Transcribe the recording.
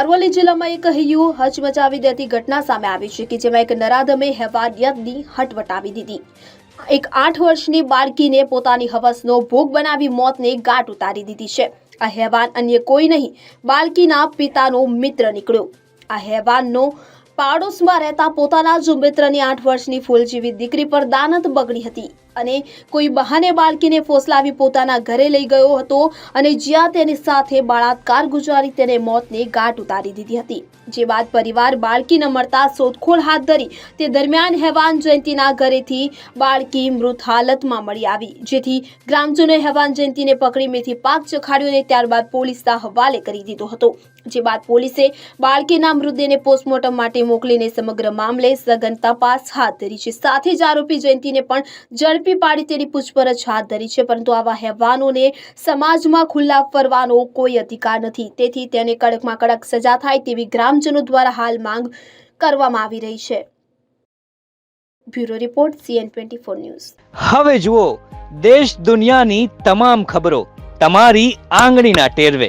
અરવલ્લી જિલ્લામાં એક હૈયું હચમચાવી દેતી ઘટના સામે આવી છે કે જેમાં એક નરાધમે હેવાનિયતની હટ વટાવી દીધી. એક આઠ વર્ષની બાળકીને પોતાની હવસનો ભોગ બનાવી મોતને ગાંઠ ઉતારી દીધી છે. આ હેવાન અન્ય કોઈ નહીં, બાળકીના પિતાનો મિત્ર નીકળ્યો. આ હેવાનનો પાડોશમાં રહેતા પોતાના જ મિત્રની આઠ વર્ષની ફૂલ જેવી દીકરી પર દાનત બગડી હતી અને કોઈ બહાને બાળકીને ફોસલાવી પોતાના ઘરે લઈ ગયો હતો અને જ્યાં તેની સાથે બળાત્કાર ગુજારી તેને મોતને ગાંઠ ઉતારી દીધી હતી. જે બાદ પરિવાર બાળકી ન મળતા શોધખોળ હાથ ધરી તે દરમિયાન હેવાન જયંતિના ઘરેથી બાળકી મૃત હાલતમાં મળી આવી. જેથી ગ્રામજનોએ હેવાન જયંતિને પકડી મેથી પાક ચખાડ્યો અને ત્યારબાદ પોલીસના હવાલે કરી દીધો હતો. જે બાદ પોલીસે બાળકીના મૃતદેહને પોસ્ટમોર્ટમ માટે મોકલીને સમગ્ર મામલે સઘન તપાસ હાથ ધરી છે. સાથે જ આરોપી જયંતિને પણ ઝડપી પાડી તેની પૂછપરછ હાથ ધરી છે. પરંતુ આવા હેવાનોને સમાજમાં ખુલ્લા ફરવાનો કોઈ અધિકાર નથી. તેથી તેને કડકમાં કડક સજા થાય તેવી ગ્રામજનો દ્વારા હાલ માંગ કરવામાં આવી રહી છે. Bureau report, CN twenty four news. હવે જુઓ, દેશ દુનિયાની તમામ ખબરો તમારી આંગળીના ટેરવે.